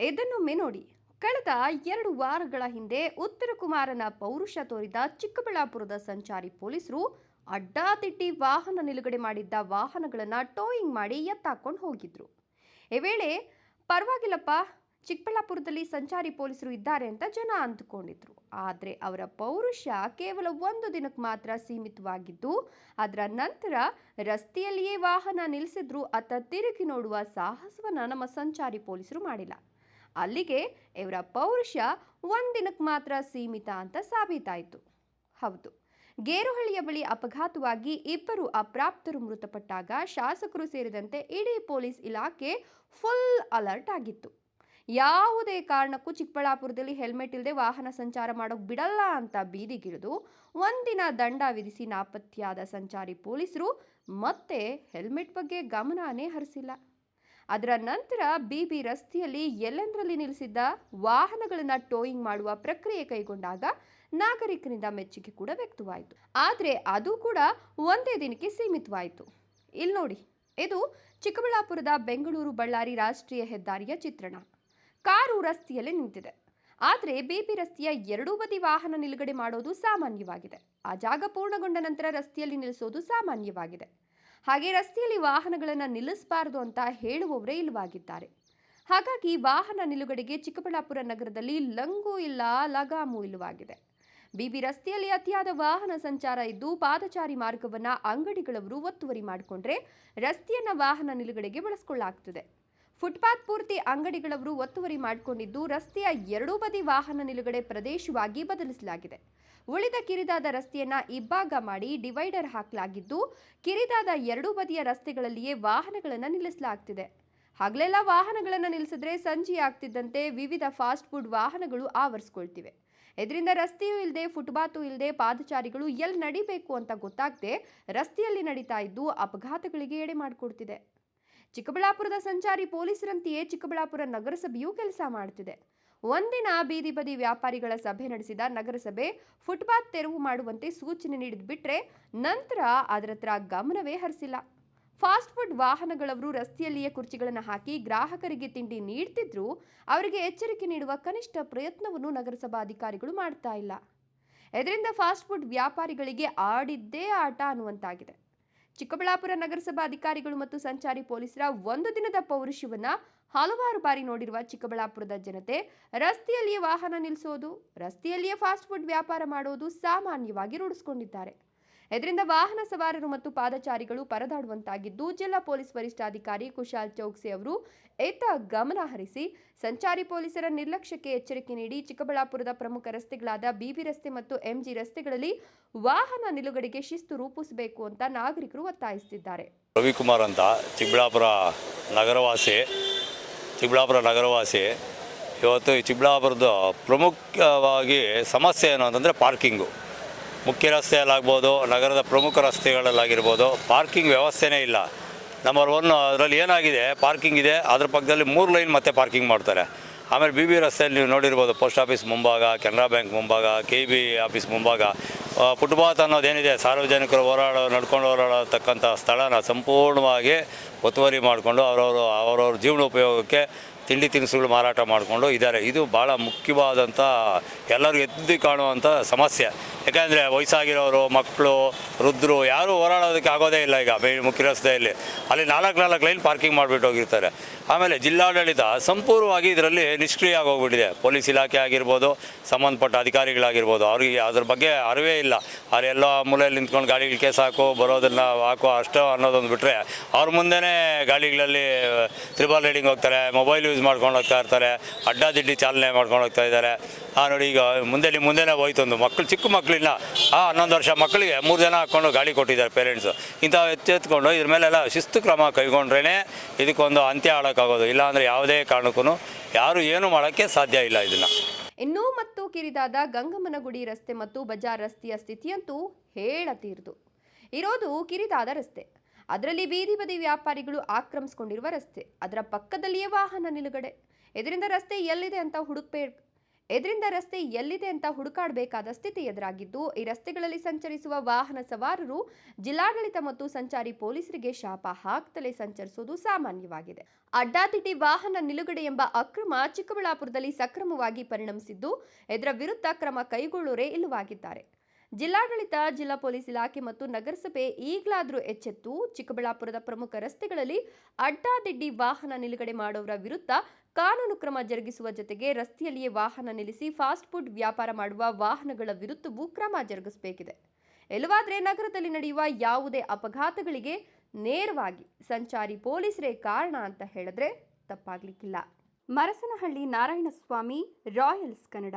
ಇದನ್ನೊಮ್ಮೆ ನೋಡಿ. ಕಳೆದ ಎರಡು ವಾರಗಳ ಹಿಂದೆ ಉತ್ತರ ಕುಮಾರನ ಪೌರುಷ ತೋರಿದ ಚಿಕ್ಕಬಳ್ಳಾಪುರದ ಸಂಚಾರಿ ಪೊಲೀಸರು ಅಡ್ಡಾದಿಡ್ಡಿ ವಾಹನ ನಿಲುಗಡೆ ಮಾಡಿದ್ದ ವಾಹನಗಳನ್ನು ಟೋಯಿಂಗ್ ಮಾಡಿ ಎತ್ತಾಕೊಂಡು ಹೋಗಿದ್ರು. ಈ ವೇಳೆ ಪರವಾಗಿಲ್ಲಪ್ಪ ಚಿಕ್ಕಬಳ್ಳಾಪುರದಲ್ಲಿ ಸಂಚಾರಿ ಪೊಲೀಸರು ಇದ್ದಾರೆ ಅಂತ ಜನ ಅಂದುಕೊಂಡಿದ್ರು. ಆದರೆ ಅವರ ಪೌರುಷ ಕೇವಲ ಒಂದು ದಿನಕ್ಕೆ ಮಾತ್ರ ಸೀಮಿತವಾಗಿದ್ದು, ಅದರ ನಂತರ ರಸ್ತೆಯಲ್ಲಿಯೇ ವಾಹನ ನಿಲ್ಲಿಸಿದ್ರು, ಅತ್ತ ತಿರುಗಿ ನೋಡುವ ಸಾಹಸವನ್ನು ನಮ್ಮ ಸಂಚಾರಿ ಪೊಲೀಸರು ಮಾಡಿಲ್ಲ. ಅಲ್ಲಿಗೆ ಇವರ ಪೌರುಷ ಒಂದಿನಕ್ಕೆ ಮಾತ್ರ ಸೀಮಿತ ಅಂತ ಸಾಬೀತಾಯಿತು. ಹೌದು, ಗೇರುಹಳ್ಳಿಯ ಬಳಿ ಅಪಘಾತವಾಗಿ ಇಬ್ಬರು ಅಪ್ರಾಪ್ತರು ಮೃತಪಟ್ಟಾಗ ಶಾಸಕರು ಸೇರಿದಂತೆ ಇಡೀ ಪೊಲೀಸ್ ಇಲಾಖೆ ಫುಲ್ ಅಲರ್ಟ್ ಆಗಿತ್ತು. ಯಾವುದೇ ಕಾರಣಕ್ಕೂ ಚಿಕ್ಕಬಳ್ಳಾಪುರದಲ್ಲಿ ಹೆಲ್ಮೆಟ್ ಇಲ್ಲದೆ ವಾಹನ ಸಂಚಾರ ಮಾಡೋಕೆ ಬಿಡಲ್ಲ ಅಂತ ಬೀದಿಗಿಳಿದು ಒಂದಿನ ದಂಡ ವಿಧಿಸಿ ನಾಪತ್ತೆಯಾದ ಸಂಚಾರಿ ಪೊಲೀಸರು ಮತ್ತೆ ಹೆಲ್ಮೆಟ್ ಬಗ್ಗೆ ಗಮನನೇ ಹರಿಸಿಲ್ಲ. ಅದರ ನಂತರ ಬಿಬಿ ರಸ್ತೆಯಲ್ಲಿ ಎಲ್ಲೆಂದರಲ್ಲಿ ನಿಲ್ಲಿಸಿದ್ದ ವಾಹನಗಳನ್ನು ಟೋಯಿಂಗ್ ಮಾಡುವ ಪ್ರಕ್ರಿಯೆ ಕೈಗೊಂಡಾಗ ನಾಗರಿಕರಿಂದ ಮೆಚ್ಚುಗೆ ಕೂಡ ವ್ಯಕ್ತವಾಯಿತು. ಆದರೆ ಅದು ಕೂಡ ಒಂದೇ ದಿನಕ್ಕೆ ಸೀಮಿತವಾಯಿತು. ಇಲ್ಲಿ ನೋಡಿ ಇದು ಚಿಕ್ಕಬಳ್ಳಾಪುರದ ಬೆಂಗಳೂರು ಬಳ್ಳಾರಿ ರಾಷ್ಟ್ರೀಯ ಹೆದ್ದಾರಿಯ ಚಿತ್ರಣ. ಕಾರು ರಸ್ತೆಯಲ್ಲಿ ನಿಂತಿದೆ. ಆದರೆ ಬಿಬಿ ರಸ್ತೆಯ ಎರಡೂ ಬದಿ ವಾಹನ ನಿಲುಗಡೆ ಮಾಡೋದು ಸಾಮಾನ್ಯವಾಗಿದೆ. ಆ ಜಾಗ ಪೂರ್ಣಗೊಂಡ ನಂತರ ರಸ್ತೆಯಲ್ಲಿ ನಿಲ್ಲಿಸೋದು ಸಾಮಾನ್ಯವಾಗಿದೆ. ಹಾಗೆ ರಸ್ತೆಯಲ್ಲಿ ವಾಹನಗಳನ್ನು ನಿಲ್ಲಿಸಬಾರದು ಅಂತ ಹೇಳುವವರೇ ಇಲ್ಲವಾಗಿದ್ದಾರೆ. ಹಾಗಾಗಿ ವಾಹನ ನಿಲುಗಡೆಗೆ ಚಿಕ್ಕಬಳ್ಳಾಪುರ ನಗರದಲ್ಲಿ ಲಂಗು ಇಲ್ಲ, ಲಗಾಮು ಇಲ್ಲವಾಗಿದೆ. ಬಿಬಿ ರಸ್ತೆಯಲ್ಲಿ ಅತಿಯಾದ ವಾಹನ ಸಂಚಾರ ಇದ್ದು ಪಾದಚಾರಿ ಮಾರ್ಗವನ್ನ ಅಂಗಡಿಗಳವರು ಒತ್ತುವರಿ ಮಾಡಿಕೊಂಡ್ರೆ ರಸ್ತೆಯನ್ನ ವಾಹನ ನಿಲುಗಡೆಗೆ ಬಳಸಿಕೊಳ್ಳಲಾಗ್ತದೆ. ಫುಟ್ಪಾತ್ ಪೂರ್ತಿ ಅಂಗಡಿಗಳವರು ಒತ್ತುವರಿ ಮಾಡಿಕೊಂಡಿದ್ದು ರಸ್ತೆಯ ಎರಡೂ ಬದಿ ವಾಹನ ನಿಲುಗಡೆ ಪ್ರದೇಶವಾಗಿ ಬದಲಿಸಲಾಗಿದೆ. ಉಳಿದ ಕಿರಿದಾದ ರಸ್ತೆಯನ್ನ ಇಬ್ಬಾಗ ಮಾಡಿ ಡಿವೈಡರ್ ಹಾಕಲಾಗಿದ್ದು, ಕಿರಿದಾದ ಎರಡೂ ಬದಿಯ ರಸ್ತೆಗಳಲ್ಲಿಯೇ ವಾಹನಗಳನ್ನು ನಿಲ್ಲಿಸಲಾಗ್ತಿದೆ. ಹಗಲೆಲ್ಲ ವಾಹನಗಳನ್ನು ನಿಲ್ಲಿಸಿದ್ರೆ ಸಂಜೆ ಆಗ್ತಿದ್ದಂತೆ ವಿವಿಧ ಫಾಸ್ಟ್ ಫುಡ್ ವಾಹನಗಳು ಆವರಿಸ್ಕೊಳ್ತಿವೆ. ಇದರಿಂದ ರಸ್ತೆಯೂ ಇಲ್ಲದೆ ಫುಟ್ಪಾತು ಇಲ್ಲದೆ ಪಾದಚಾರಿಗಳು ಎಲ್ಲಿ ನಡಿಬೇಕು ಅಂತ ಗೊತ್ತಾಗದೆ ರಸ್ತೆಯಲ್ಲಿ ನಡೀತಾ ಇದ್ದು ಅಪಘಾತಗಳಿಗೆ ಎಡೆ ಮಾಡಿಕೊಡ್ತಿದೆ. ಚಿಕ್ಕಬಳ್ಳಾಪುರದ ಸಂಚಾರಿ ಪೊಲೀಸರಂತೆಯೇ ಚಿಕ್ಕಬಳ್ಳಾಪುರ ನಗರಸಭೆಯೂ ಕೆಲಸ ಮಾಡುತ್ತಿದೆ. ಒಂದಿನ ಬೀದಿ ಬದಿ ವ್ಯಾಪಾರಿಗಳ ಸಭೆ ನಡೆಸಿದ ನಗರಸಭೆ ಫುಟ್ಪಾತ್ ತೆರವು ಮಾಡುವಂತೆ ಸೂಚನೆ ನೀಡಿದ್ ಬಿಟ್ರೆ ನಂತರ ಅದರತ್ರ ಗಮನವೇ ಹರಿಸಿಲ್ಲ. ಫಾಸ್ಟ್ ಫುಡ್ ವಾಹನಗಳವರು ರಸ್ತೆಯಲ್ಲಿಯೇ ಕುರ್ಚಿಗಳನ್ನು ಹಾಕಿ ಗ್ರಾಹಕರಿಗೆ ತಿಂಡಿ ನೀಡ್ತಿದ್ರು, ಅವರಿಗೆ ಎಚ್ಚರಿಕೆ ನೀಡುವ ಕನಿಷ್ಠ ಪ್ರಯತ್ನವನ್ನು ನಗರಸಭಾ ಅಧಿಕಾರಿಗಳು ಮಾಡ್ತಾ ಇಲ್ಲ. ಇದರಿಂದ ಫಾಸ್ಟ್ ಫುಡ್ ವ್ಯಾಪಾರಿಗಳಿಗೆ ಆಡಿದ್ದೇ ಆಟ ಅನ್ನುವಂತಾಗಿದೆ. ಚಿಕ್ಕಬಳ್ಳಾಪುರ ನಗರಸಭಾ ಅಧಿಕಾರಿಗಳು ಮತ್ತು ಸಂಚಾರಿ ಪೊಲೀಸರ ಒಂದು ದಿನದ ಪೌರುಷವನ್ನ ಹಲವಾರು ಬಾರಿ ನೋಡಿರುವ ಚಿಕ್ಕಬಳ್ಳಾಪುರದ ಜನತೆ, ರಸ್ತೆಯಲ್ಲಿಯೇ ವಾಹನ ನಿಲ್ಲಿಸೋದು ರಸ್ತೆಯಲ್ಲಿಯೇ ಫಾಸ್ಟ್ ಫುಡ್ ವ್ಯಾಪಾರ ಮಾಡೋದು ಸಾಮಾನ್ಯವಾಗಿ ರೂಢಿಸಿಕೊಂಡಿದ್ದಾರೆ. ಇದರಿಂದ ವಾಹನ ಸವಾರರು ಮತ್ತು ಪಾದಚಾರಿಗಳು ಪರದಾಡುವಂತಾಗಿದ್ದು, ಜಿಲ್ಲಾ ಪೊಲೀಸ್ ವರಿಷ್ಠಾಧಿಕಾರಿ ಕುಶಾಲ್ ಚೌಕ್ಸಿ ಅವರು ಏತ ಗಮನ ಹರಿಸಿ, ಸಂಚಾರಿ ಪೊಲೀಸರ ನಿರ್ಲಕ್ಷ್ಯಕ್ಕೆ ಎಚ್ಚರಿಕೆ ನೀಡಿ ಚಿಕ್ಕಬಳ್ಳಾಪುರದ ಪ್ರಮುಖ ರಸ್ತೆಗಳಾದ ಬಿಬಿ ರಸ್ತೆ ಮತ್ತು ಎಂಜಿ ರಸ್ತೆಗಳಲ್ಲಿ ವಾಹನ ನಿಲುಗಡೆಗೆ ಶಿಸ್ತು ರೂಪಿಸಬೇಕು ಅಂತ ನಾಗರಿಕರು ಒತ್ತಾಯಿಸುತ್ತಿದ್ದಾರೆ. ರವಿಕುಮಾರ್ ಅಂತ ಚಿಕ್ಕಬಳ್ಳಾಪುರ ನಗರವಾಸಿ ಚಿಕ್ಕಬಳ್ಳಾಪುರ ನಗರವಾಸಿ, ಇವತ್ತು ಈ ಚಿಕ್ಕಬಳ್ಳಾಪುರದ ಪ್ರಮುಖವಾಗಿ ಸಮಸ್ಯೆ ಏನು ಅಂತಂದರೆ ಪಾರ್ಕಿಂಗು. ಮುಖ್ಯ ರಸ್ತೆಯಲ್ಲಾಗ್ಬೋದು, ನಗರದ ಪ್ರಮುಖ ರಸ್ತೆಗಳಲ್ಲಾಗಿರ್ಬೋದು ಪಾರ್ಕಿಂಗ್ ವ್ಯವಸ್ಥೆನೇ ಇಲ್ಲ. ನಂಬರ್ ಒನ್ ಅದರಲ್ಲಿ ಏನಾಗಿದೆ ಪಾರ್ಕಿಂಗ್ ಇದೆ, ಅದ್ರ ಪಕ್ಕದಲ್ಲಿ ಮೂರು ಲೈನ್ ಮತ್ತೆ ಪಾರ್ಕಿಂಗ್ ಮಾಡ್ತಾರೆ. ಆಮೇಲೆ ಬಿ ಬಿ ರಸ್ತೆಯಲ್ಲಿ ನೀವು ನೋಡಿರ್ಬೋದು ಪೋಸ್ಟ್ ಆಫೀಸ್ ಮುಂಭಾಗ, ಕೆನರಾ ಬ್ಯಾಂಕ್ ಮುಂಭಾಗ ಕೆ ಬಿ ಆಫೀಸ್ ಮುಂಭಾಗ. ಫುಟ್ಪಾತ್ ಅನ್ನೋದೇನಿದೆ ಸಾರ್ವಜನಿಕರು ಓಡಾಡೋ ನಡ್ಕೊಂಡು ಓಡಾಡತಕ್ಕಂಥ ಸ್ಥಳನ ಸಂಪೂರ್ಣವಾಗಿ ಒತ್ತುವರಿ ಮಾಡಿಕೊಂಡು ಅವರವರು, ಅವರವ್ರ ಜೀವನ ಉಪಯೋಗಕ್ಕೆ ತಿಂಡಿ ತಿನಿಸುಗಳು ಮಾರಾಟ ಮಾಡಿಕೊಂಡು ಇದ್ದಾರೆ. ಇದು ಭಾಳ ಮುಖ್ಯವಾದಂಥ ಎಲ್ಲರೂ ಎದ್ದು ಕಾಣುವಂಥ ಸಮಸ್ಯೆ. ಯಾಕೆಂದರೆ ವಯಸ್ಸಾಗಿರೋರು, ಮಕ್ಕಳು, ವೃದ್ಧರು ಯಾರೂ ಓಡಾಡೋದಕ್ಕೆ ಆಗೋದೇ ಇಲ್ಲ ಈಗ ಮೇ ಮುಖ್ಯ ರಸ್ತೆಯಲ್ಲಿ ಅಲ್ಲಿ ನಾಲ್ಕು ನಾಲ್ಕು ಲೈನ್ ಪಾರ್ಕಿಂಗ್ ಮಾಡಿಬಿಟ್ಟು ಹೋಗಿರ್ತಾರೆ. ಆಮೇಲೆ ಜಿಲ್ಲಾಡಳಿತ ಸಂಪೂರ್ಣವಾಗಿ ಇದರಲ್ಲಿ ನಿಷ್ಕ್ರಿಯ ಆಗೋಗ್ಬಿಟ್ಟಿದೆ. ಪೊಲೀಸ್ ಇಲಾಖೆ ಆಗಿರ್ಬೋದು, ಸಂಬಂಧಪಟ್ಟ ಅಧಿಕಾರಿಗಳಾಗಿರ್ಬೋದು, ಅವ್ರಿಗೆ ಅದ್ರ ಬಗ್ಗೆ ಅರಿವೇ ಇಲ್ಲ. ಅವರೆಲ್ಲ ಮೂಲೆಯಲ್ಲಿ ನಿಂತ್ಕೊಂಡು ಗಾಡಿಗಳು ಕೇಸ್ ಹಾಕು, ಬರೋದನ್ನು ಹಾಕೋ ಅಷ್ಟೋ ಅನ್ನೋದೊಂದು ಬಿಟ್ಟರೆ ಅವ್ರ ಮುಂದೆನೇ ಗಾಡಿಗಳಲ್ಲಿ ತ್ರಿಬಲ್ ರೈಡಿಂಗ್ ಹೋಗ್ತಾರೆ, ಮೊಬೈಲ್ ಯೂಸ್ ಮಾಡ್ಕೊಂಡು ಹೋಗ್ತಾ ಇರ್ತಾರೆ. ಅಡ್ಡಾದಿಡ್ಡಿ ಚಾಲನೆ ಮಾಡ್ಕೊಂಡು ಹೋಗ್ತಾ ಇದ್ದಾರೆ. ಆ ನೋಡಿ ಈಗ ಮುಂದೆ ನಿಮ್ಮ ಮುಂದೆನೇ ಹೋಯ್ತು ಒಂದು ಮಕ್ಕಳು ಚಿಕ್ಕ ಮಕ್ಕಳಿಲ್ಲ ಆ ಹನ್ನೊಂದು ವರ್ಷ ಮಕ್ಕಳಿಗೆ ಮೂರು ಜನ ಹಾಕ್ಕೊಂಡು ಗಾಡಿ ಕೊಟ್ಟಿದ್ದಾರೆ ಪೇರೆಂಟ್ಸು ಇಂಥ ಎತ್ತೆತ್ಕೊಂಡು ಇದ್ರ ಮೇಲೆಲ್ಲ ಶಿಸ್ತು ಕ್ರಮ ಕೈಗೊಂಡ್ರೇ ಇದಕ್ಕೊಂದು ಅಂತ್ಯ ಆಡೋಕ್ಕಾಗೋದು. ಇಲ್ಲಾಂದರೆ ಯಾವುದೇ ಕಾರಣಕ್ಕೂ ಯಾರು ಏನೂ ಮಾಡೋಕ್ಕೆ ಸಾಧ್ಯ ಇಲ್ಲ ಇದನ್ನು. ಇನ್ನೂ ಮತ್ತು ಕಿರಿದಾದ ಗಂಗಮ್ಮನಗುಡಿ ರಸ್ತೆ ಮತ್ತು ಬಜಾರ್ ರಸ್ತೆಯ ಸ್ಥಿತಿಯಂತೂ ಹೇಳತೀರ್ದು ಇರೋದು ಕಿರಿದಾದ ರಸ್ತೆ. ಅದರಲ್ಲಿ ಬೀದಿ ಬದಿ ವ್ಯಾಪಾರಿಗಳು ಆಕ್ರಮಿಸಿಕೊಂಡಿರುವ ರಸ್ತೆ. ಅದರ ಪಕ್ಕದಲ್ಲಿಯೇ ವಾಹನ ನಿಲುಗಡೆ. ಇದರಿಂದ ರಸ್ತೆ ಎಲ್ಲಿದೆ ಅಂತ ಹುಡುಕ್ಬೇ ಇದರಿಂದ ರಸ್ತೆ ಎಲ್ಲಿದೆ ಅಂತ ಹುಡುಕಾಡಬೇಕಾದ ಸ್ಥಿತಿ ಎದುರಾಗಿದ್ದು, ಈ ರಸ್ತೆಗಳಲ್ಲಿ ಸಂಚರಿಸುವ ವಾಹನ ಸವಾರರು ಜಿಲ್ಲಾಡಳಿತ ಮತ್ತು ಸಂಚಾರಿ ಪೊಲೀಸರಿಗೆ ಶಾಪ ಹಾಕ್ತಲೇ ಸಂಚರಿಸುವುದು ಸಾಮಾನ್ಯವಾಗಿದೆ. ಅಡ್ಡಾದಿಡ್ಡಿ ವಾಹನ ನಿಲುಗಡೆ ಎಂಬ ಅಕ್ರಮ ಚಿಕ್ಕಬಳ್ಳಾಪುರದಲ್ಲಿ ಸಕ್ರಮವಾಗಿ ಪರಿಣಮಿಸಿದ್ದು, ಇದರ ವಿರುದ್ಧ ಕ್ರಮ ಕೈಗೊಳ್ಳೋರೇ ಇಲ್ಲವಾಗಿದ್ದಾರೆ. ಜಿಲ್ಲಾಡಳಿತ, ಜಿಲ್ಲಾ ಪೊಲೀಸ್ ಇಲಾಖೆ ಮತ್ತು ನಗರಸಭೆ ಈಗಲಾದರೂ ಎಚ್ಚೆತ್ತು. ಚಿಕ್ಕಬಳ್ಳಾಪುರದ ಪ್ರಮುಖ ರಸ್ತೆಗಳಲ್ಲಿ ಅಡ್ಡಾದಿಡ್ಡಿ ವಾಹನ ನಿಲುಗಡೆ ಮಾಡುವವರ ವಿರುದ್ಧ ಕಾನೂನು ಕ್ರಮ ಜರುಗಿಸುವ ಜೊತೆಗೆ ರಸ್ತೆಯಲ್ಲಿಯೇ ವಾಹನ ನಿಲ್ಲಿಸಿ ಫಾಸ್ಟ್ ಫುಡ್ ವ್ಯಾಪಾರ ಮಾಡುವ ವಾಹನಗಳ ವಿರುದ್ಧವೂ ಕ್ರಮ ಜರುಗಿಸಬೇಕಿದೆ. ಎಲ್ಲವಾದರೆ ನಗರದಲ್ಲಿ ನಡೆಯುವ ಯಾವುದೇ ಅಪಘಾತಗಳಿಗೆ ನೇರವಾಗಿ ಸಂಚಾರಿ ಪೊಲೀಸರೇ ಕಾರಣ ಅಂತ ಹೇಳಿದ್ರೆ ತಪ್ಪಾಗ್ಲಿಕ್ಕಿಲ್ಲ. ಮರಸನಹಳ್ಳಿ ನಾರಾಯಣಸ್ವಾಮಿ, ರಾಯಲ್ಸ್ ಕನ್ನಡ.